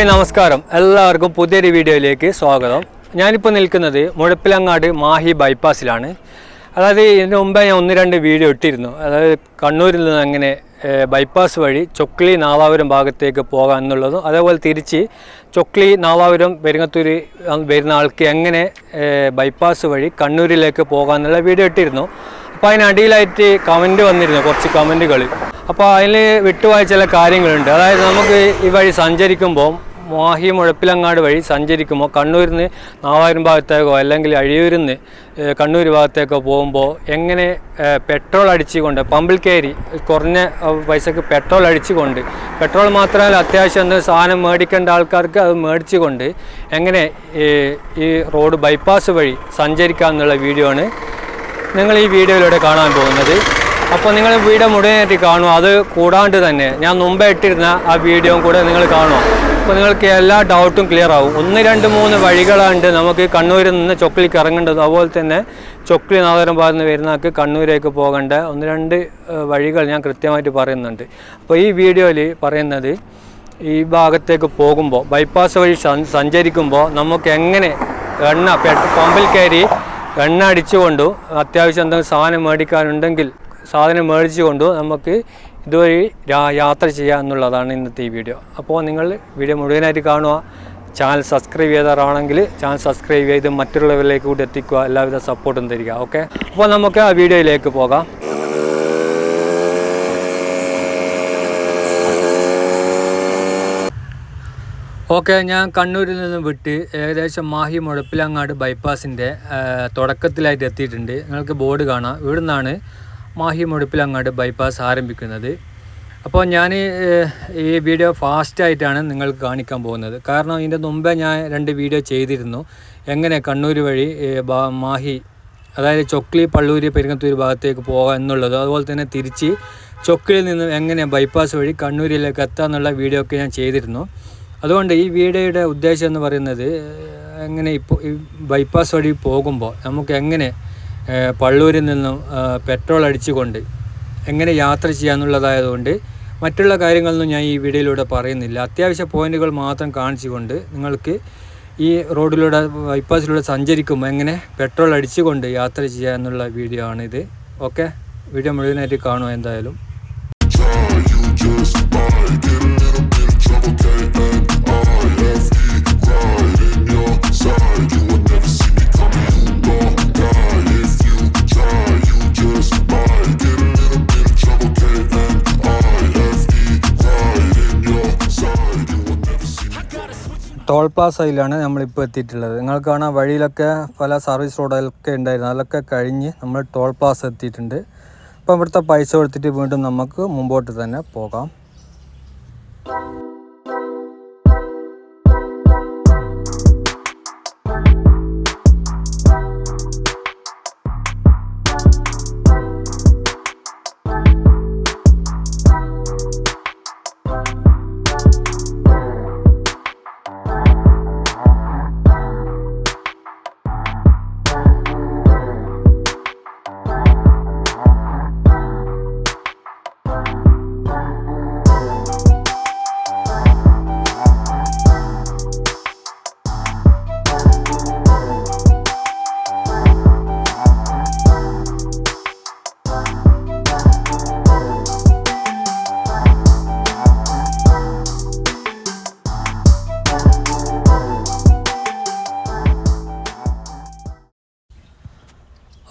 Hi നമസ്കാരം. എല്ലാവർക്കും പുതിയൊരു വീഡിയോയിലേക്ക് സ്വാഗതം. ഞാനിപ്പോൾ നിൽക്കുന്നത് മുഴപ്പിലങ്ങാട് മാഹി ബൈപ്പാസിലാണ്. അതായത് ഇതിന് മുമ്പേ ഞാൻ ഒന്ന് രണ്ട് വീഡിയോ ഇട്ടിരുന്നു. അതായത് കണ്ണൂരിൽ നിന്ന് അങ്ങനെ ബൈപ്പാസ് വഴി ചൊക്ലി നാവാപുരം ഭാഗത്തേക്ക് പോകാം എന്നുള്ളതും അതേപോലെ തിരിച്ച് ചൊക്ലി നാവാപുരം പെരുങ്ങത്തൂര് വരുന്ന ആൾക്ക് എങ്ങനെ ബൈപ്പാസ് വഴി കണ്ണൂരിലേക്ക് പോകാം എന്നുള്ള വീഡിയോ ഇട്ടിരുന്നു. അപ്പോൾ അതിനടിയിലായിട്ട് കമന്റ് വന്നിരുന്നു കുറച്ച് കമന്റുകൾ അപ്പോൾ അതിൽ വിട്ടുപോയ ചില കാര്യങ്ങളുണ്ട്. അതായത് നമുക്ക് ഈ വഴി സഞ്ചരിക്കുമ്പോൾ മാഹി മുഴപ്പിലങ്ങാട് വഴി സഞ്ചരിക്കുമ്പോൾ കണ്ണൂരിൽ നിന്ന് നാവായിരം ഭാഗത്തേക്കോ അല്ലെങ്കിൽ അഴിയൂരിൽ നിന്ന് കണ്ണൂർ ഭാഗത്തേക്കോ പോകുമ്പോൾ എങ്ങനെ പെട്രോൾ അടിച്ചുകൊണ്ട് പമ്പിൽ കയറി കുറഞ്ഞ പൈസക്ക് പെട്രോൾ അടിച്ചുകൊണ്ട് പെട്രോൾ മാത്രമല്ല അത്യാവശ്യം എന്ത് സാധനം മേടിക്കേണ്ട ആൾക്കാർക്ക് അത് മേടിച്ചുകൊണ്ട് എങ്ങനെ ഈ- റോഡ് ബൈപ്പാസ് വഴി സഞ്ചരിക്കാം എന്നുള്ള വീഡിയോ ആണ് നിങ്ങൾ ഈ വീഡിയോയിലൂടെ കാണാൻ പോകുന്നത്. അപ്പോൾ നിങ്ങൾ വീഡിയോ മുഴുവനായിട്ട് കാണുമോ അത് കൂടാണ്ട് തന്നെ ഞാൻ മുമ്പേ ഇട്ടിരുന്ന ആ വീഡിയോയും കൂടെ നിങ്ങൾ കാണുക. അപ്പോൾ നിങ്ങൾക്ക് എല്ലാ ഡൗട്ടും ക്ലിയർ ആവും. ഒന്ന് രണ്ട് മൂന്ന് വഴികളുണ്ട് നമുക്ക് കണ്ണൂരിൽ നിന്ന് ചൊക്ലിക്ക് ഇറങ്ങേണ്ടത്. അതുപോലെ തന്നെ ചൊക്ലി നാദരം ഭാഗത്ത് വരുന്നവർക്ക് കണ്ണൂരേക്ക് പോകേണ്ട ഒന്ന് രണ്ട് വഴികൾ ഞാൻ കൃത്യമായിട്ട് പറയുന്നുണ്ട്. അപ്പോൾ ഈ വീഡിയോയിൽ പറയുന്നത് ഈ ഭാഗത്തേക്ക് പോകുമ്പോൾ ബൈപ്പാസ് വഴി സഞ്ചരിക്കുമ്പോൾ നമുക്ക് എങ്ങനെ എണ്ണ പമ്പിൽ കയറി എണ്ണ അടിച്ചുകൊണ്ടും അത്യാവശ്യം എന്തെങ്കിലും സാധനം മേടിക്കാനുണ്ടെങ്കിൽ സാധനം മേടിച്ചുകൊണ്ട് നമുക്ക് ഇതുവഴി യാത്ര ചെയ്യുക എന്നുള്ളതാണ് ഇന്നത്തെ ഈ വീഡിയോ. അപ്പോൾ നിങ്ങൾ വീഡിയോ മുഴുവനായിട്ട് കാണുക. ചാനൽ സബ്സ്ക്രൈബ് ചെയ്തവരാണെങ്കിൽ ചാനൽ സബ്സ്ക്രൈബ് ചെയ്ത് മറ്റുള്ളവരിലേക്ക് കൂടി എത്തിക്കുക. എല്ലാവിധ സപ്പോർട്ടും തരിക. ഓക്കെ? അപ്പോൾ നമുക്ക് ആ വീഡിയോയിലേക്ക് പോകാം. ഓക്കെ ഞാൻ കണ്ണൂരിൽ നിന്ന് വിട്ട് ഏകദേശം മാഹി മുഴപ്പിലങ്ങാട് ബൈപ്പാസിന്റെ തുടക്കത്തിലായിട്ട് എത്തിയിട്ടുണ്ട്. നിങ്ങൾക്ക് ബോർഡ് കാണാം. ഇവിടെ നിന്നാണ് മുടിപ്പിൽ അങ്ങോട്ട് ബൈപ്പാസ് ആരംഭിക്കുന്നത്. അപ്പോൾ ഞാൻ ഈ വീഡിയോ ഫാസ്റ്റായിട്ടാണ് നിങ്ങൾക്ക് കാണിക്കാൻ പോകുന്നത്. കാരണം ഇതിന്റെ മുമ്പേ ഞാൻ രണ്ട് വീഡിയോ ചെയ്തിരുന്നു. എങ്ങനെ കണ്ണൂർ വഴി മാഹി അതായത് ചൊക്ലി പള്ളൂര് പെരുങ്ങത്തൂർ ഭാഗത്തേക്ക് പോകാം എന്നുള്ളത് അതുപോലെ തന്നെ തിരിച്ച് ചൊക്കിലിൽ നിന്ന് എങ്ങനെ ബൈപ്പാസ് വഴി കണ്ണൂരിലേക്ക് എത്താം എന്നുള്ള വീഡിയോ ഒക്കെ ഞാൻ ചെയ്തിരുന്നു. അതുകൊണ്ട് ഈ വീഡിയോയുടെ ഉദ്ദേശം എന്ന് പറയുന്നത് എങ്ങനെ ഇപ്പോൾ ഈ ബൈപ്പാസ് വഴി പോകുമ്പോൾ നമുക്ക് എങ്ങനെ പള്ളൂരിൽ നിന്നും പെട്രോൾ അടിച്ചുകൊണ്ട് എങ്ങനെ യാത്ര ചെയ്യാന്നുള്ളതായതുകൊണ്ട് മറ്റുള്ള കാര്യങ്ങളൊന്നും ഞാൻ ഈ വീഡിയോയിലൂടെ പറയുന്നില്ല. അത്യാവശ്യ പോയിന്റുകൾ മാത്രം കാണിച്ചുകൊണ്ട് നിങ്ങൾക്ക് ഈ റോഡിലൂടെ ബൈപ്പാസിലൂടെ സഞ്ചരിക്കുമ്പോൾ എങ്ങനെ പെട്രോൾ അടിച്ചുകൊണ്ട് യാത്ര ചെയ്യുക എന്നുള്ള വീഡിയോ ആണിത്. ഓക്കെ? വീഡിയോ മുഴുവനായിട്ട് കാണുക എന്തായാലും. ടോൾ പ്ലാസയിലാണ് നമ്മളിപ്പോൾ എത്തിയിട്ടുള്ളത്. നിങ്ങൾ കാണാം വഴിയിലൊക്കെ പല സർവീസ് റോഡുകളൊക്കെ ഉണ്ടായിരുന്നു. അതിലൊക്കെ കഴിഞ്ഞ് നമ്മൾ ടോൾ പ്ലാസ എത്തിയിട്ടുണ്ട്. അപ്പോൾ ഇവിടുത്തെ പൈസ കൊടുത്തിട്ട് വീണ്ടും നമുക്ക് മുമ്പോട്ട് തന്നെ പോകാം.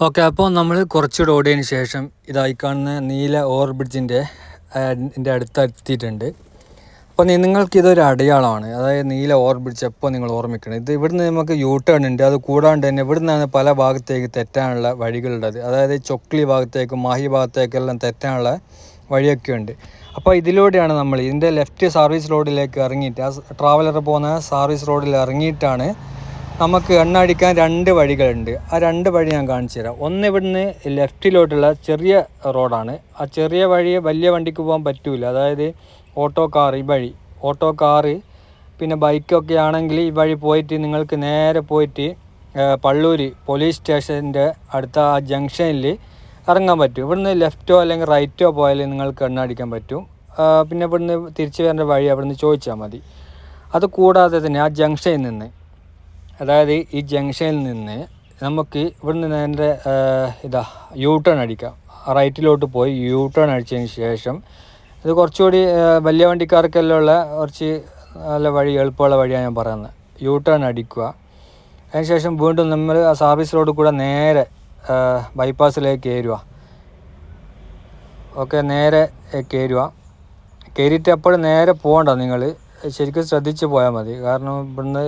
ഓക്കെ അപ്പോൾ നമ്മൾ കുറച്ചുകൂടെ ഓടിയതിന് ശേഷം ഇതായി കാണുന്ന നീല ഓവർ ബ്രിഡ്ജിന്റെ എന്റെ അടുത്ത് എത്തിയിട്ടുണ്ട് അപ്പോൾ നിങ്ങൾക്കിതൊരു അടയാളമാണ്. അതായത് നീല ഓവർ ബ്രിഡ്ജ് എപ്പോൾ നിങ്ങൾ ഓർമ്മിക്കണം. ഇത് ഇവിടുന്ന് നമുക്ക് യൂ ടേൺ ഉണ്ട്. അത് കൂടാണ്ട് തന്നെ ഇവിടുന്നാണ് പല ഭാഗത്തേക്ക് തെറ്റാനുള്ള വഴികളുള്ളത്. അതായത് ചൊക്ലി ഭാഗത്തേക്കും മാഹി ഭാഗത്തേക്കെല്ലാം തെറ്റാനുള്ള വഴിയൊക്കെ ഉണ്ട്. അപ്പോൾ ഇതിലൂടെയാണ് നമ്മൾ ഇതിന്റെ ലെഫ്റ്റ് സർവീസ് റോഡിലേക്ക് ഇറങ്ങിയിട്ട് ആ ട്രാവലർ പോകുന്ന സർവീസ് റോഡിൽ ഇറങ്ങിയിട്ടാണ് നമുക്ക് എണ്ണ അടിക്കാൻ രണ്ട് വഴികളുണ്ട്. ആ രണ്ട് വഴി ഞാൻ കാണിച്ചു തരാം. ഒന്ന് ഇവിടുന്ന് ലെഫ്റ്റിലോട്ടുള്ള ചെറിയ റോഡാണ്. ആ ചെറിയ വഴി വലിയ വണ്ടിക്ക് പോകാൻ പറ്റൂല. അതായത് ഓട്ടോ കാർ ഈ വഴി. ഓട്ടോ കാറ് പിന്നെ ബൈക്കൊക്കെ ആണെങ്കിൽ ഈ വഴി പോയിട്ട് നിങ്ങൾക്ക് നേരെ പോയിട്ട് പള്ളൂർ പോലീസ് സ്റ്റേഷന്റെ അടുത്ത ആ ജംഗ്ഷനിൽ ഇറങ്ങാൻ പറ്റും. ഇവിടുന്ന് ലെഫ്റ്റോ അല്ലെങ്കിൽ റൈറ്റോ പോയാൽ നിങ്ങൾക്ക് എണ്ണ അടിക്കാൻ പറ്റും പിന്നെ ഇവിടുന്ന് തിരിച്ചു വരേണ്ട വഴി അവിടുന്ന് ചോദിച്ചാൽ മതി. അത് കൂടാതെ തന്നെ ആ ജംഗ്ഷനിൽ നിന്ന് അതായത് ഈ ജംഗ്ഷനിൽ നിന്ന് നമുക്ക് ഇവിടുന്ന് നേരെ ആ, ഇതാ യൂ ടേൺ അടിക്കാം. റൈറ്റിലോട്ട് പോയി യൂ ടേൺ അടിച്ചതിന് ശേഷം ഇത് കുറച്ചുകൂടി വലിയ വണ്ടിക്കാർക്കെല്ലാം ഉള്ള കുറച്ച് നല്ല വഴി എളുപ്പമുള്ള വഴിയാണ് ഞാൻ പറയുന്നത്. യൂ ടേൺ അടിക്കുക അതിനുശേഷം വീണ്ടും നമ്മൾ ആ സർവീസ് റോഡിൽ കൂടെ നേരെ ബൈപ്പാസിലേക്ക് കയറുക. ഓക്കെ നേരെ കയറുക. കയറിയിട്ട് എപ്പോഴും നേരെ പോകണ്ട നിങ്ങൾ. ശരിക്കും ശ്രദ്ധിച്ച് പോയാൽ മതി. കാരണം ഇവിടുന്ന്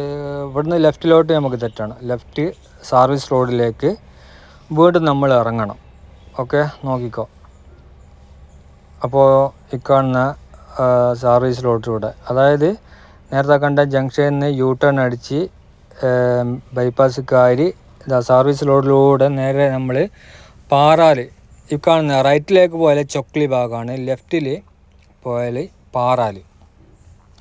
ഇവിടുന്ന് ലെഫ്റ്റിലോട്ട് നമുക്ക് തെറ്റാണ്. ലെഫ്റ്റ് സർവീസ് റോഡിലേക്ക് വീണ്ടും നമ്മൾ ഇറങ്ങണം. ഓക്കെ? നോക്കിക്കോ. അപ്പോൾ ഇക്കാണുന്ന സർവീസ് റോഡിലൂടെ. അതായത് നേരത്തെ കണ്ട ജംഗ്ഷനിൽ നിന്ന് യൂ ടേൺ അടിച്ച് ബൈപ്പാസ് കയറി സർവീസ് റോഡിലൂടെ നേരെ നമ്മൾ പാറാൽ ഈ കാണുന്ന റൈറ്റിലേക്ക് പോയാൽ ചൊക്ലി ഭാഗമാണ്. ലെഫ്റ്റിൽ പോയാൽ പാറാൽ.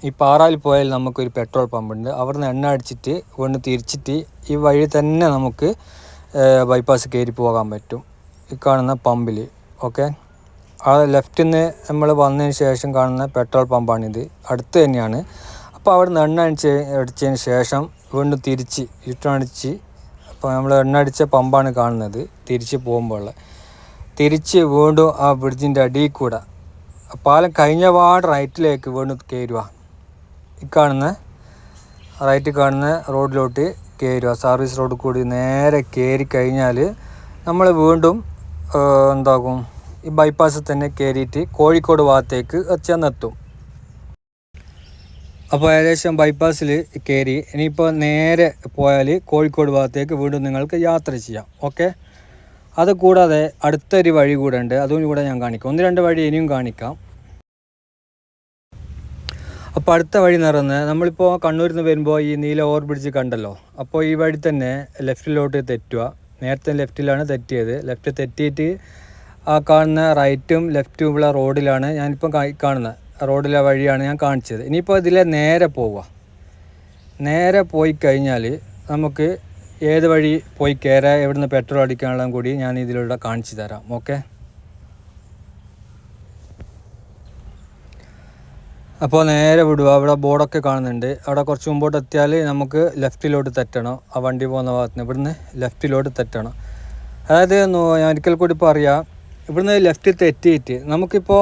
ഈ പാറയിൽ പോയാൽ നമുക്കൊരു പെട്രോൾ പമ്പുണ്ട്. അവിടുന്ന് എണ്ണ അടിച്ചിട്ട് ഒന്ന് തിരിച്ചിട്ട് ഈ വഴി തന്നെ നമുക്ക് ബൈപ്പാസ് കയറി പോകാൻ പറ്റും. ഈ കാണുന്ന പമ്പിൽ. ഓക്കെ? ആ ലെഫ്റ്റിൽ നിന്ന് നമ്മൾ വന്നതിന് ശേഷം കാണുന്ന പെട്രോൾ പമ്പാണിത്. അടുത്ത് തന്നെയാണ്. അപ്പോൾ അവിടുന്ന് എണ്ണ അടിച്ച് അടിച്ചതിന് ശേഷം വീണ്ടും തിരിച്ച് ഇട്ടടിച്ച് അപ്പോൾ നമ്മൾ എണ്ണ അടിച്ച പമ്പാണ് കാണുന്നത്. തിരിച്ച് പോകുമ്പോൾ. തിരിച്ച് വീണ്ടും ആ ബ്രിഡ്ജിന്റെ അടിയിൽ കൂടെ. പാലം കഴിഞ്ഞ പാട് റൈറ്റിലേക്ക് വീണ്ടും കയറുക. കാണുന്ന റൈറ്റ് കാണുന്ന റോഡിലോട്ട് കയറുക സർവീസ് റോഡ് കൂടി നേരെ കയറി കഴിഞ്ഞാൽ നമ്മൾ വീണ്ടും എന്താകും? ഈ ബൈപ്പാസിൽ തന്നെ കയറിയിട്ട് കോഴിക്കോട് ഭാഗത്തേക്ക് ചെന്നെത്തും അപ്പോൾ ഏകദേശം ബൈപ്പാസിൽ കയറി ഇനിയിപ്പോൾ നേരെ പോയാൽ കോഴിക്കോട് ഭാഗത്തേക്ക് വീണ്ടും നിങ്ങൾക്ക് യാത്ര ചെയ്യാം. ഓക്കെ അതുകൂടാതെ അടുത്തൊരു വഴി കൂടെ ഉണ്ട്. അതും കൂടെ ഞാൻ കാണിക്കാം. ഒന്ന് രണ്ട് വഴി ഇനിയും കാണിക്കാം. അപ്പോൾ അടുത്ത വഴി പറയുന്നത് നമ്മളിപ്പോൾ കണ്ണൂരിൽ നിന്ന് വരുമ്പോൾ ഈ നീല ഓവർ ബ്രിഡ്ജ് കണ്ടല്ലോ. അപ്പോൾ ഈ വഴി തന്നെ ലെഫ്റ്റിലോട്ട് തെറ്റുക നേരത്തെ ലെഫ്റ്റിലാണ് തെറ്റിയത്. ലെഫ്റ്റ് തെറ്റിയിട്ട് ആ കാണുന്ന റൈറ്റും ലെഫ്റ്റും ഉള്ള റോഡിലാണ് ഞാനിപ്പം കാ- കാണുന്നത് റോഡിലെ വഴിയാണ് ഞാൻ കാണിച്ചത്. ഇനിയിപ്പോൾ ഇതിലെ നേരെ പോവുക നേരെ പോയി കഴിഞ്ഞാൽ നമുക്ക് ഏത് വഴി പോയി കയറാൻ എവിടുന്ന് പെട്രോൾ അടിക്കാനുള്ളതും കൂടി ഞാൻ ഇതിലൂടെ കാണിച്ചു തരാം. ഓക്കെ അപ്പോൾ നേരെ വിടുക. അവിടെ ബോർഡൊക്കെ കാണുന്നുണ്ട്. അവിടെ കുറച്ച് മുമ്പോട്ട് എത്തിയാൽ നമുക്ക് ലെഫ്റ്റിലോട്ട് തെറ്റണം. ആ വണ്ടി പോകുന്ന ഭാഗത്ത് നിന്ന് ഇവിടുന്ന് ലെഫ്റ്റിലോട്ട് തെറ്റണം. അതായത് ഞാൻ ഒരിക്കൽ കൂടി പറയാം ഇവിടുന്ന് ലെഫ്റ്റിൽ തെറ്റിയിട്ട് നമുക്കിപ്പോൾ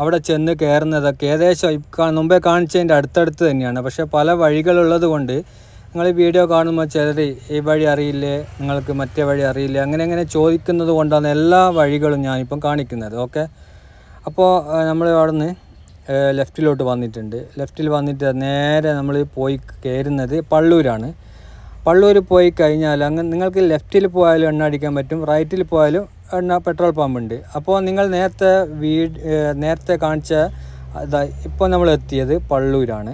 അവിടെ ചെന്ന് കയറുന്നതൊക്കെ ഏകദേശം മുമ്പേ കാണിച്ചതിന്റെ അടുത്തടുത്ത് തന്നെയാണ്. പക്ഷേ പല വഴികളുള്ളത് കൊണ്ട് നിങ്ങൾ ഈ വീഡിയോ കാണുമ്പോൾ ചിലർ ഈ വഴി അറിയില്ലേ? നിങ്ങൾക്ക് മറ്റേ വഴി അറിയില്ലേ? അങ്ങനെ അങ്ങനെ ചോദിക്കുന്നത് കൊണ്ടാണ് എല്ലാ വഴികളും ഞാനിപ്പം കാണിക്കുന്നത്. ഓക്കെ? അപ്പോൾ നമ്മൾ അവിടെ നിന്ന് ലെഫ്റ്റിലോട്ട് വന്നിട്ടുണ്ട്. ലെഫ്റ്റിൽ വന്നിട്ട് നേരെ നമ്മൾ പോയി കയറുന്നത് പള്ളൂരാണ്. പള്ളൂർ പോയി കഴിഞ്ഞാൽ അങ്ങ് നിങ്ങൾക്ക് ലെഫ്റ്റിൽ പോയാലും എണ്ണ അടിക്കാൻ പറ്റും റൈറ്റിൽ പോയാലും എണ്ണ പെട്രോൾ പമ്പ് ഉണ്ട്. അപ്പോൾ നിങ്ങൾ നേരത്തെ വീട് നേരത്തെ കാണിച്ച ഇതാ ഇപ്പോൾ നമ്മൾ എത്തിയത് പള്ളൂരാണ്.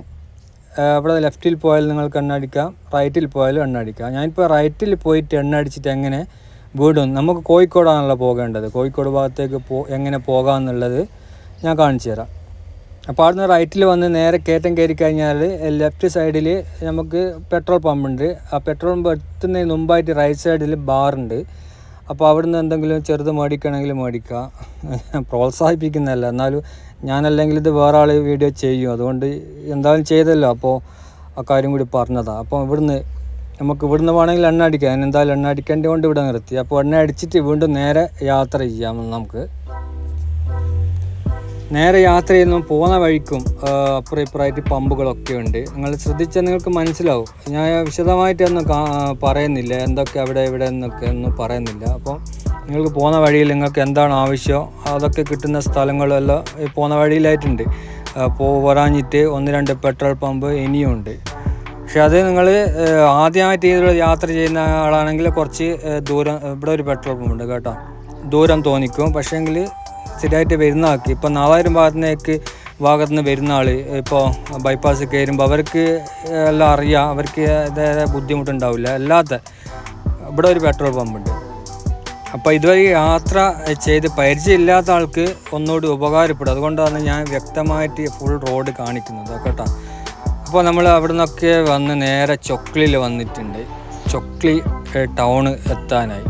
അവിടെ ലെഫ്റ്റിൽ പോയാൽ നിങ്ങൾക്ക് എണ്ണ അടിക്കാം റൈറ്റിൽ പോയാലും എണ്ണ അടിക്കാം. ഞാനിപ്പോൾ റൈറ്റിൽ പോയിട്ട് എണ്ണ അടിച്ചിട്ട് എങ്ങനെ വീടും നമുക്ക് കോഴിക്കോടാണല്ലോ പോകേണ്ടത്. കോഴിക്കോട് ഭാഗത്തേക്ക് പോ എങ്ങനെ പോകാമെന്നുള്ളത് ഞാൻ കാണിച്ചു തരാം. അപ്പോൾ അവിടുന്ന് റൈറ്റിൽ വന്ന് നേരെ കയറ്റം കയറി കഴിഞ്ഞാൽ ലെഫ്റ്റ് സൈഡിൽ നമുക്ക് പെട്രോൾ പമ്പ് ഉണ്ട്. ആ പെട്രോൾ പമ്പ് എത്തുന്നതിന് മുമ്പായിട്ട് റൈറ്റ് സൈഡിൽ ബാറുണ്ട് അപ്പോൾ അവിടുന്ന് എന്തെങ്കിലും ചെറുത് മേടിക്കണമെങ്കിൽ മേടിക്കാം. പ്രോത്സാഹിപ്പിക്കുന്നതല്ല. എന്നാലും ഞാനല്ലെങ്കിൽ ഇത് വേറെ ആൾ വീഡിയോ ചെയ്യും. അതുകൊണ്ട് എന്തായാലും ചെയ്തല്ലോ. അപ്പോൾ ആ കാര്യം കൂടി പറഞ്ഞതാണ് അപ്പോൾ ഇവിടുന്ന് നമുക്ക് ഇവിടുന്ന് വേണമെങ്കിൽ എണ്ണ അടിക്കാം. അതിനെന്തായാലും എണ്ണ അടിക്കേണ്ടത് കൊണ്ട് ഇവിടെ നിർത്തി. അപ്പോൾ എണ്ണ അടിച്ചിട്ട് വീണ്ടും നേരെ യാത്ര ചെയ്യാം നമുക്ക്. നേരെ യാത്ര ചെയ്യുന്ന പോകുന്ന വഴിക്കും അപ്പുറം ഇപ്പുറമായിട്ട് പമ്പുകളൊക്കെ ഉണ്ട്. നിങ്ങൾ ശ്രദ്ധിച്ചാൽ നിങ്ങൾക്ക് മനസ്സിലാവും. ഞാൻ വിശദമായിട്ടൊന്നും പറയുന്നില്ല. എന്തൊക്കെ അവിടെ ഇവിടെ എന്നൊക്കെ ഒന്നും പറയുന്നില്ല. അപ്പോൾ നിങ്ങൾക്ക് പോകുന്ന വഴിയിൽ നിങ്ങൾക്ക് എന്താണ് ആവശ്യം? അതൊക്കെ കിട്ടുന്ന സ്ഥലങ്ങളെല്ലാം പോകുന്ന വഴിയിലായിട്ടുണ്ട്. അപ്പോൾ പോരാഞ്ഞിട്ട് ഒന്ന് രണ്ട് പെട്രോൾ പമ്പ് ഇനിയും ഉണ്ട്. പക്ഷെ അത് നിങ്ങൾ ആദ്യമായിട്ട് ഇതിൽ യാത്ര ചെയ്യുന്ന ആളാണെങ്കിൽ കുറച്ച് ദൂരം ഇവിടെ ഒരു പെട്രോൾ പമ്പ് ഉണ്ട് കേട്ടോ. ദൂരം തോന്നിക്കും. പക്ഷേങ്കിൽ സ്ഥിരമായിട്ട് വരുന്ന ആൾക്ക് ഇപ്പോൾ നാലായിരം ഭാഗത്തേക്ക് ഭാഗത്തു നിന്ന് വരുന്ന ആൾ ഇപ്പോൾ ബൈപ്പാസ് കയറുമ്പോൾ അവർക്ക് എല്ലാം അറിയാം അവർക്ക് അതായത് ബുദ്ധിമുട്ടുണ്ടാവില്ല. അല്ലാത്ത ഇവിടെ ഒരു പെട്രോൾ പമ്പുണ്ട് അപ്പോൾ ഇതുവരെ യാത്ര ചെയ്ത് പരിചയമില്ലാത്ത ആൾക്ക് ഒന്നുകൂടി ഉപകാരപ്പെടും. അതുകൊണ്ടാണ് ഞാൻ വ്യക്തമായിട്ട് ഫുൾ റോഡ് കാണിക്കുന്നത്. കേട്ടോ. അപ്പോൾ നമ്മൾ അവിടെ നിന്നൊക്കെ വന്ന് നേരെ ചൊക്ലിയിൽ വന്നിട്ടുണ്ട്. ചൊക്ലി ടൗൺ എത്താനായി.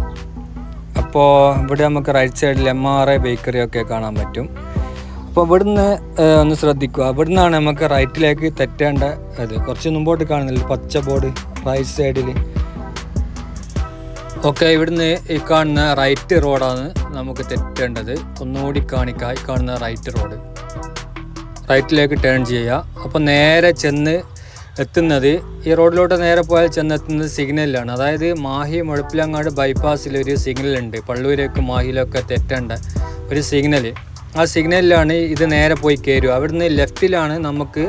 അപ്പോൾ ഇവിടെ നമുക്ക് റൈറ്റ് സൈഡിൽ എം ആർ ഐ ബേക്കറി ഒക്കെ കാണാൻ പറ്റും. അപ്പോൾ ഇവിടുന്ന് ഒന്ന് ശ്രദ്ധിക്കുക. ഇവിടുന്നാണ് നമുക്ക് റൈറ്റിലേക്ക് തെറ്റേണ്ട അത് കുറച്ച് മുമ്പോട്ട് കാണുന്നില്ല പച്ച ബോർഡ് റൈറ്റ് സൈഡിൽ ഓക്കെ ഇവിടുന്ന് ഈ കാണുന്ന റൈറ്റ് റോഡാണ് നമുക്ക് തെറ്റേണ്ടത്. ഒന്നുകൂടി കാണിക്കാൻ കാണുന്ന റൈറ്റ് റോഡ് റൈറ്റിലേക്ക് ടേൺ ചെയ്യുക. അപ്പോൾ നേരെ ചെന്ന് എത്തുന്നത്. ഈ റോഡിലോട്ട് നേരെ പോയാൽ ചെന്നെത്തുന്നത് സിഗ്നലിലാണ്. അതായത് മാഹി മുഴപ്പിലങ്ങാട് ബൈപ്പാസിൽ ഒരു സിഗ്നലുണ്ട്. പള്ളൂരേക്കും മാഹിയിലൊക്കെ തെറ്റേണ്ട ഒരു സിഗ്നൽ ആ സിഗ്നലിലാണ് ഇത് നേരെ പോയി കയറുക അവിടുന്ന് ലെഫ്റ്റിലാണ് നമുക്ക്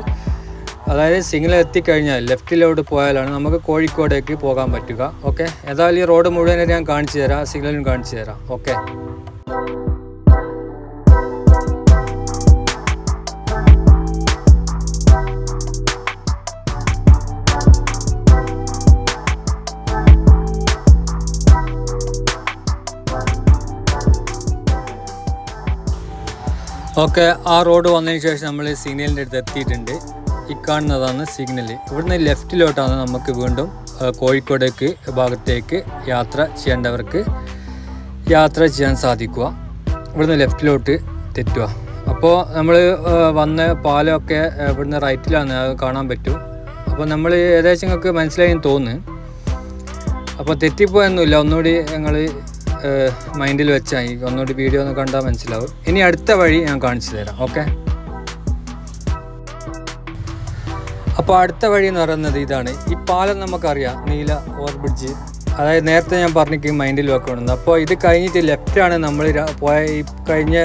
അതായത് സിഗ്നൽ എത്തിക്കഴിഞ്ഞാൽ ലെഫ്റ്റിലോട്ട് പോയാലാണ് നമുക്ക് കോഴിക്കോടേക്ക് പോകാൻ പറ്റുക. ഓക്കെ? ഏതായാലും ഈ റോഡ് മുഴുവൻ ഞാൻ കാണിച്ചു തരാം. സിഗ്നലും കാണിച്ചു തരാം. ഓക്കെ? ഓക്കെ ആ റോഡ് വന്നതിന് ശേഷം നമ്മൾ സിഗ്നലിന്റെ അടുത്ത് എത്തിയിട്ടുണ്ട്. ഈ കാണുന്നതാണ് സിഗ്നൽ ഇവിടുന്ന് ലെഫ്റ്റിലോട്ടാണ് നമുക്ക് വീണ്ടും കോഴിക്കോടേക്ക് ഭാഗത്തേക്ക് യാത്ര ചെയ്യേണ്ടവർക്ക് യാത്ര ചെയ്യാൻ സാധിക്കുക. ഇവിടുന്ന് ലെഫ്റ്റിലോട്ട് തെറ്റുക. അപ്പോൾ നമ്മൾ വന്ന പാലമൊക്കെ ഇവിടുന്ന് റൈറ്റിലാണ് കാണാൻ പറ്റും. അപ്പോൾ നമ്മൾ ഏകദേശം നിങ്ങൾക്ക് മനസ്സിലായെന്ന് തോന്നുന്നു. അപ്പോൾ തെറ്റിപ്പോയൊന്നുമില്ല. ഒന്നുകൂടി ഞങ്ങൾ മൈൻഡിൽ വെച്ചാൽ ഈ ഒന്നുകൂടി വീഡിയോ ഒന്ന് കണ്ടാൽ മനസ്സിലാവും. ഇനി അടുത്ത വഴി ഞാൻ കാണിച്ചു തരാം ഓക്കെ അപ്പോൾ അടുത്ത വഴി എന്ന് പറയുന്നത് ഇതാണ്. ഈ പാലം നമുക്കറിയാം നീല ഓവർബ്രിഡ്ജ് അതായത് നേരത്തെ ഞാൻ പറഞ്ഞിട്ട് മൈൻഡിൽ വെക്കണമെന്ന്. അപ്പോൾ ഇത് കഴിഞ്ഞിട്ട് ലെഫ്റ്റാണ് നമ്മൾ പോയ ഈ കഴിഞ്ഞ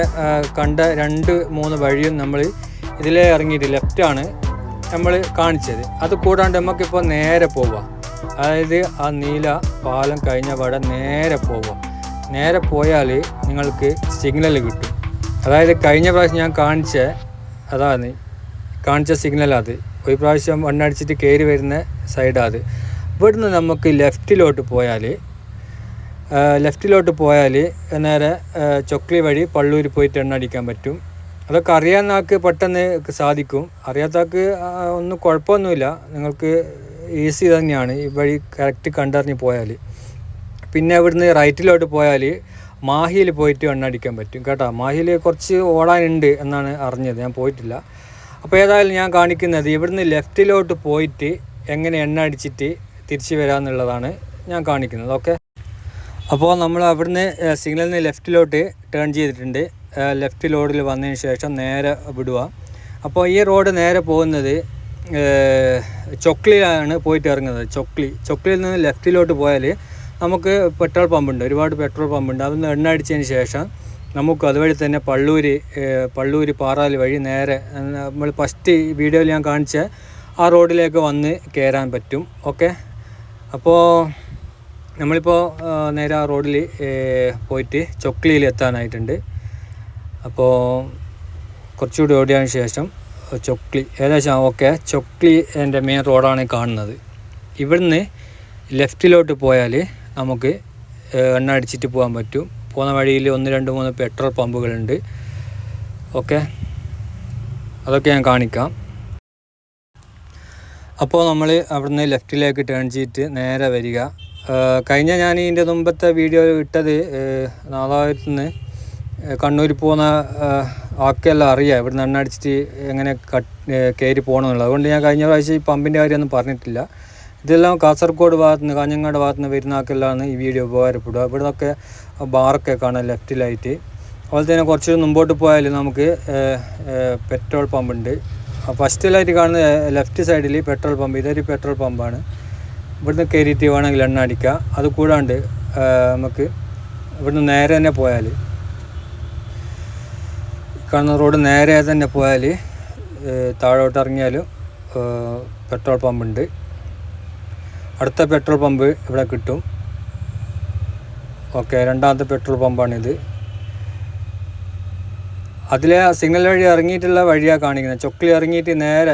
കണ്ട രണ്ട് മൂന്ന് വഴിയും നമ്മൾ ഇതിലേ ഇറങ്ങിയിട്ട് ലെഫ്റ്റാണ് നമ്മൾ കാണിച്ചത്. അത് കൂടാണ്ട് നമുക്കിപ്പോൾ നേരെ പോവാം. അതായത് ആ നീല പാലം കഴിഞ്ഞ പാടെ നേരെ പോവാം. നേരെ പോയാൽ നിങ്ങൾക്ക് സിഗ്നൽ കിട്ടും. അതായത് കഴിഞ്ഞ പ്രാവശ്യം ഞാൻ കാണിച്ച അതാണ് കാണിച്ച സിഗ്നൽ അത്. ഒരു പ്രാവശ്യം വണ്ണടിച്ചിട്ട് കയറി വരുന്ന സൈഡാണ് അത്. ഇവിടുന്ന് നമുക്ക് ലെഫ്റ്റിലോട്ട് പോയാൽ ലെഫ്റ്റിലോട്ട് പോയാൽ നേരെ ചൊക്ലി വഴി പള്ളൂർ പോയിട്ട് എണ്ണ അടിക്കാൻ പറ്റും. അതൊക്കെ അറിയാവുന്ന ആൾക്ക് പെട്ടെന്ന് സാധിക്കും. അറിയാത്ത ആൾക്ക് ഒന്നും കുഴപ്പമൊന്നുമില്ല. നിങ്ങൾക്ക് ഈസി തന്നെയാണ് ഈ വഴി കറക്റ്റ് കണ്ടറിഞ്ഞ് പോയാൽ പിന്നെ ഇവിടുന്ന് റൈറ്റിലോട്ട് പോയാൽ മാഹിയിൽ പോയിട്ട് എണ്ണ അടിക്കാൻ പറ്റും കേട്ടോ. മാഹിയിൽ കുറച്ച് ഓടാനുണ്ട് എന്നാണ് അറിഞ്ഞത്. ഞാൻ പോയിട്ടില്ല. അപ്പോൾ ഏതായാലും ഞാൻ കാണിക്കുന്നത് ഇവിടുന്ന് ലെഫ്റ്റിലോട്ട് പോയിട്ട് എങ്ങനെ എണ്ണ അടിച്ചിട്ട് തിരിച്ച് വരാമെന്നുള്ളതാണ് ഞാൻ കാണിക്കുന്നത്. ഓക്കെ അപ്പോൾ നമ്മൾ അവിടുന്ന് സിഗ്നലിൽ നിന്ന് ലെഫ്റ്റിലോട്ട് ടേൺ ചെയ്തിട്ടുണ്ട്. ലെഫ്റ്റ് ലോഡിൽ വന്നതിന് ശേഷം നേരെ വിടുക. അപ്പോൾ ഈ റോഡ് നേരെ പോകുന്നത് ചൊക്ലിയിലാണ് പോയിട്ട് ഇറങ്ങുന്നത്. ചൊക്ലി. ചൊക്ലിയിൽ നിന്ന് ലെഫ്റ്റിലോട്ട് പോയാൽ നമുക്ക് പെട്രോൾ പമ്പുണ്ട് ഒരുപാട് പെട്രോൾ പമ്പുണ്ട്. അതൊന്ന് എണ്ണ അടിച്ചതിന് ശേഷം നമുക്ക് അതുവഴി തന്നെ പള്ളൂര് പള്ളൂര് പാറാൽ വഴി നേരെ നമ്മൾ ഫസ്റ്റ് വീഡിയോയിൽ ഞാൻ കാണിച്ച ആ റോഡിലേക്ക് വന്ന് കയറാൻ പറ്റും. ഓക്കെ? അപ്പോൾ നമ്മളിപ്പോൾ നേരെ ആ റോഡിൽ പോയിട്ട് ചൊക്ലിയിൽ എത്താനായിട്ടുണ്ട്. അപ്പോൾ കുറച്ചുകൂടി ഓടിയതിന് ശേഷം ചൊക്ലി ഏകദേശം ഓക്കെ ചൊക്ലി എന്റെ മെയിൻ റോഡാണ് കാണുന്നത്. ഇവിടുന്ന് ലെഫ്റ്റിലോട്ട് പോയാൽ നമുക്ക് എണ്ണ അടിച്ചിട്ട് പോകാൻ പറ്റും. പോകുന്ന വഴിയിൽ ഒന്ന് രണ്ട് മൂന്ന് പെട്രോൾ പമ്പുകളുണ്ട്. ഓക്കെ? അതൊക്കെ ഞാൻ കാണിക്കാം. അപ്പോൾ നമ്മൾ അവിടുന്ന് ലെഫ്റ്റിലേക്ക് ടേൺ ചെയ്തിട്ട് നേരെ വരിക. കഴിഞ്ഞ ഞാൻ ഇതിന്റെ മുമ്പത്തെ വീഡിയോ ഇട്ടത് നാളായിരത്തിൽ നിന്ന് കണ്ണൂർ പോകുന്ന ആക്കെല്ലാം അറിയാം. ഇവിടുന്ന് എണ്ണ അടിച്ചിട്ട് എങ്ങനെ കട്ട് കയറി പോകണമെന്നുള്ളത് അതുകൊണ്ട് ഞാൻ കഴിഞ്ഞ പ്രാവശ്യം ഈ പമ്പിന്റെ കാര്യമൊന്നും പറഞ്ഞിട്ടില്ല. ഇതെല്ലാം കാസർഗോഡ് ഭാഗത്ത് നിന്ന് കാഞ്ഞങ്ങാട് ഭാഗത്ത് നിന്ന് വരുന്ന ആൾക്കെല്ലാം ഈ വീഡിയോ ഉപകാരപ്പെടുക. ഇവിടെ നിന്നൊക്കെ ബാറൊക്കെ കാണാം ലെഫ്റ്റിലായിട്ട്. അതുപോലെ തന്നെ കുറച്ച് മുമ്പോട്ട് പോയാൽ നമുക്ക് പെട്രോൾ പമ്പുണ്ട്. ഫസ്റ്റിലായിട്ട് കാണുന്ന ലെഫ്റ്റ് സൈഡിൽ പെട്രോൾ പമ്പ്. ഇതൊരു പെട്രോൾ പമ്പാണ്. ഇവിടുന്ന് കയറിയിട്ട് വേണമെങ്കിൽ എണ്ണ അടിക്കുക അത് കൂടാണ്ട് നമുക്ക് ഇവിടുന്ന് നേരെ തന്നെ പോയാൽ കാണുന്ന റോഡ് നേരെ തന്നെ പോയാൽ താഴോട്ട് ഇറങ്ങിയാലും പെട്രോൾ പമ്പുണ്ട്. അടുത്ത പെട്രോൾ പമ്പ് ഇവിടെ കിട്ടും. ഓക്കെ രണ്ടാമത്തെ പെട്രോൾ പമ്പാണിത്. അതിലെ സിഗ്നൽ വഴി ഇറങ്ങിയിട്ടുള്ള വഴിയാണ് കാണിക്കുന്നത്. ചൊക്കിൽ ഇറങ്ങിയിട്ട് നേരെ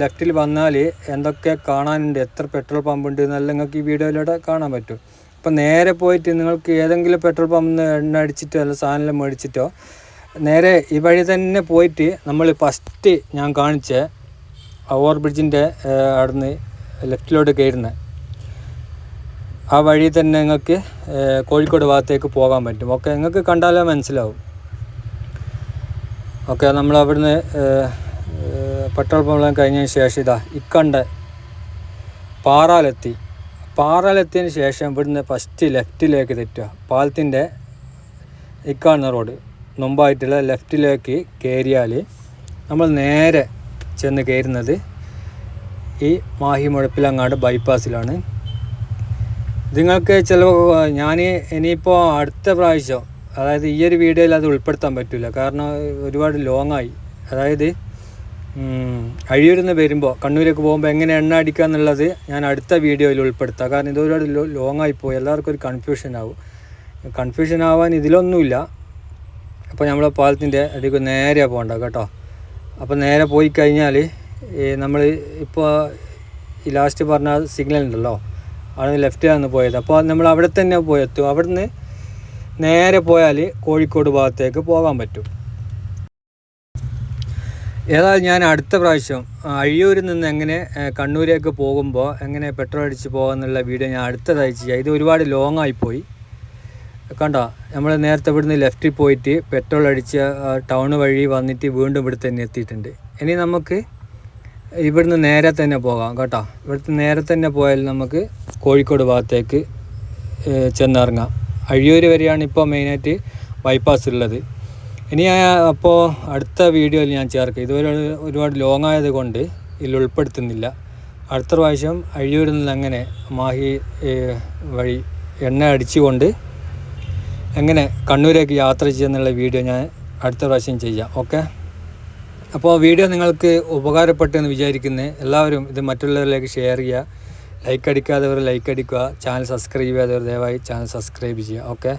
ലെഫ്റ്റിൽ വന്നാൽ എന്തൊക്കെ കാണാനുണ്ട്? എത്ര പെട്രോൾ പമ്പ് ഉണ്ട് എന്നെല്ലാം നിങ്ങൾക്ക് ഈ വീഡിയോയിലൂടെ കാണാൻ പറ്റും. അപ്പം നേരെ പോയിട്ട് നിങ്ങൾക്ക് ഏതെങ്കിലും പെട്രോൾ പമ്പിൽ നിന്ന് എണ്ണ അടിച്ചിട്ടോ അല്ല സാധനം മേടിച്ചിട്ടോ നേരെ ഈ വഴി തന്നെ പോയിട്ട് നമ്മൾ ഫസ്റ്റ് ഞാൻ കാണിച്ച ഓവർ ബ്രിഡ്ജിന്റെ അവിടുന്ന് ലെഫ്റ്റിലോട്ട് കയറുന്നത് ആ വഴി തന്നെ നിങ്ങൾക്ക് കോഴിക്കോട് ഭാഗത്തേക്ക് പോകാൻ പറ്റും. ഓക്കെ നിങ്ങൾക്ക് കണ്ടാലേ മനസ്സിലാവും. ഓക്കെ നമ്മൾ അവിടുന്ന് പെട്രോൾ പമ്പെല്ലാം കഴിഞ്ഞതിന് ശേഷം ഇതാ ഇക്കണ്ട പാറാലെത്തി. പാറാലെത്തിയതിന് ശേഷം ഇവിടുന്ന് ഫസ്റ്റ് ലെഫ്റ്റിലേക്ക് തെറ്റുക. പാലത്തിന്റെ ഇക്കാണുന്ന റോഡ്. മുമ്പായിട്ടുള്ള ലെഫ്റ്റിലേക്ക് കയറിയാൽ നമ്മൾ നേരെ ചെന്ന് കയറുന്നത് ഈ മാഹിമുഴപ്പിലങ്ങാട് ബൈപ്പാസിലാണ് നിങ്ങൾക്ക് ചില ഞാൻ ഇനിയിപ്പോൾ അടുത്ത പ്രാവശ്യം അതായത് ഈ ഒരു വീഡിയോയിൽ അത് ഉൾപ്പെടുത്താൻ പറ്റില്ല കാരണം ഒരുപാട് ലോങ് ആയി. അതായത് അഴിയൂരിൽ നിന്ന് വരുമ്പോൾ കണ്ണൂരേക്ക് പോകുമ്പോൾ എങ്ങനെ എണ്ണ അടിക്കുക എന്നുള്ളത് ഞാൻ അടുത്ത വീഡിയോയിൽ ഉൾപ്പെടുത്താം. കാരണം ഇത് ഒരുപാട് ലോങ് ആയി പോയി. എല്ലാവർക്കും ഒരു കൺഫ്യൂഷൻ ആവും. കൺഫ്യൂഷൻ ആവാൻ ഇതിലൊന്നുമില്ല. അപ്പോൾ നമ്മൾ പാലത്തിന്റെ അടിക്ക് നേരെ പോകണ്ട കേട്ടോ. അപ്പോൾ നേരെ പോയി കഴിഞ്ഞാൽ നമ്മൾ ഇപ്പോൾ ഈ ലാസ്റ്റ് പറഞ്ഞ സിഗ്നൽ ഉണ്ടല്ലോ. അവിടെ ലെഫ്റ്റിലാണ് പോയത്. അപ്പോൾ നമ്മൾ അവിടെ തന്നെ പോയെത്തും അവിടുന്ന് നേരെ പോയാൽ കോഴിക്കോട് ഭാഗത്തേക്ക് പോകാൻ പറ്റും. ഏതായാലും ഞാൻ അടുത്ത പ്രാവശ്യം അഴിയൂരിൽ നിന്ന് എങ്ങനെ കണ്ണൂരേക്ക് പോകുമ്പോൾ എങ്ങനെ പെട്രോൾ അടിച്ച് പോകാമെന്നുള്ള വീഡിയോ ഞാൻ അടുത്തതായി ചെയ്യാം. ഇത് ഒരുപാട് ലോങ് ആയിപ്പോയി കണ്ടോ? നമ്മൾ നേരത്തെ ഇവിടുന്ന് ലെഫ്റ്റിൽ പോയിട്ട് പെട്രോൾ അടിച്ച് ടൗൺ വഴി വന്നിട്ട് വീണ്ടും ഇവിടെ തന്നെ എത്തിയിട്ടുണ്ട്. ഇനി നമുക്ക് ഇവിടുന്ന് നേരെ തന്നെ പോകാം കേട്ടോ. ഇവിടുത്തെ നേരെ തന്നെ പോയാൽ നമുക്ക് കോഴിക്കോട് ഭാഗത്തേക്ക് ചെന്നിറങ്ങാം. അഴിയൂർ വരെയാണ് ഇപ്പോൾ മെയിനായിട്ട് ബൈപ്പാസ് ഉള്ളത്. ഇനി അപ്പോൾ അടുത്ത വീഡിയോയിൽ ഞാൻ ചേർക്കും. ഇതുവരെ ഒരുപാട് ലോങ് ആയത് കൊണ്ട് ഇതിൽ ഉൾപ്പെടുത്തുന്നില്ല. അടുത്ത പ്രാവശ്യം അഴിയൂരിൽ നിന്ന് എങ്ങനെ മാഹി വഴി എണ്ണ അടിച്ചുകൊണ്ട് എങ്ങനെ കണ്ണൂരേക്ക് യാത്ര ചെയ്യുന്നുള്ള വീഡിയോ ഞാൻ അടുത്ത പ്രാവശ്യം ചെയ്യാം. ഓക്കെ? അപ്പോൾ വീഡിയോ നിങ്ങൾക്ക് ഉപകാരപ്പെട്ടെന്ന് വിചാരിക്കുന്നത് എല്ലാവരും ഇത് മറ്റുള്ളവരിലേക്ക് ഷെയർ ചെയ്യുക. ലൈക്ക് അടിക്കാത്തവർ ലൈക്ക് അടിക്കുക. ചാനൽ സബ്സ്ക്രൈബ് ചെയ്യാത്തവർ ദയവായി ചാനൽ സബ്സ്ക്രൈബ് ചെയ്യുക. ഓക്കെ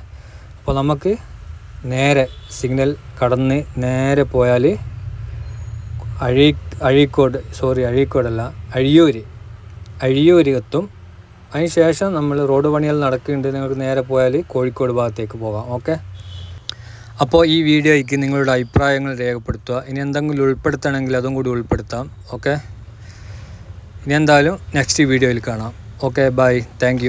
അപ്പോൾ നമുക്ക് നേരെ സിഗ്നൽ കടന്ന് നേരെ പോയാൽ അഴീ അഴീക്കോട് സോറി അഴീക്കോടല്ല അഴിയൂർ അഴിയൂർ എത്തും. അതിന് ശേഷം നമ്മൾ റോഡ് പണികൾ നടക്കുന്നുണ്ട്. നിങ്ങൾക്ക് നേരെ പോയാൽ കോഴിക്കോട് ഭാഗത്തേക്ക് പോകാം. ഓക്കെ അപ്പോൾ ഈ വീഡിയോയ്ക്ക് നിങ്ങളുടെ അഭിപ്രായങ്ങൾ രേഖപ്പെടുത്തുക. ഇനി എന്തെങ്കിലും ഉൾപ്പെടുത്തണമെങ്കിൽ അതും കൂടി ഉൾപ്പെടുത്താം. ഓക്കെ? ഇനി എന്തായാലും നെക്സ്റ്റ് വീഡിയോയിൽ കാണാം. Okay bye thank